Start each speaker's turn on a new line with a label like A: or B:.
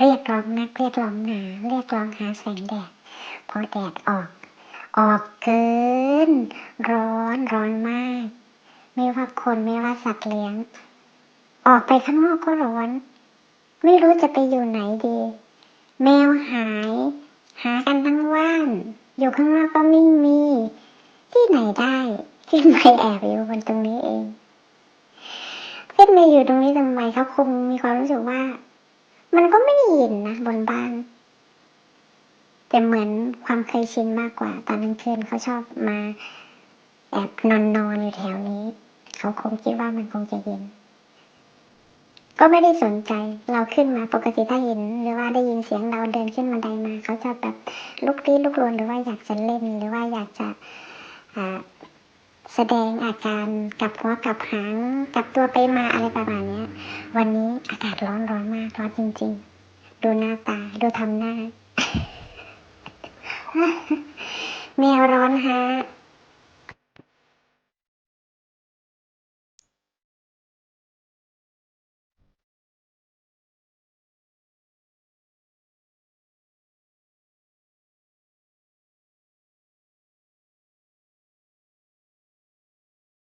A: เรียกร้องนักเรียกร้องหนาเรียกร้องหาแสงแดด พอแดดออก ออกเกิน ร้อนร้อนมาก ไม่ว่าคนไม่ว่าสัตว์เลี้ยง ออกไปข้างนอกก็ร้อน ไม่รู้จะไปอยู่ไหนดี แมวหาย หากันทั้งว่านอยู่ข้างนอกก็ไม่มี ที่ไหนได้ขึ้นไปแอบอยู่บนตรงนี้เองขึ้นมาอยู่ตรงนี้ทำไมเขาคงมีความรู้สึกว่า มันก็ไม่ได้ยินนะบนบ้าน แต่เหมือนความเคยชินมากกว่า ตอนกลางคืนเขาชอบมาแอบนอนนอนอยู่แถวนี้ เขาคงคิดว่ามันคงจะเย็นก็ไม่ได้สนใจ เราขึ้นมาปกติถ้าเห็น หรือว่าได้ยินเสียงเราเดินขึ้นบันไดมา เขาจะแบบลุกลี้ลุกลนหรือว่าอยากจะเล่นหรือว่าอยากจะ แสดงอาการกับหัวกับหางกับตัวไปมาอะไรประมาณนี้วันนี้อากาศร้อนร้อนมากร้อนจริง ๆ ดูหน้าตาดูทำหน้าแมวร้อนฮะ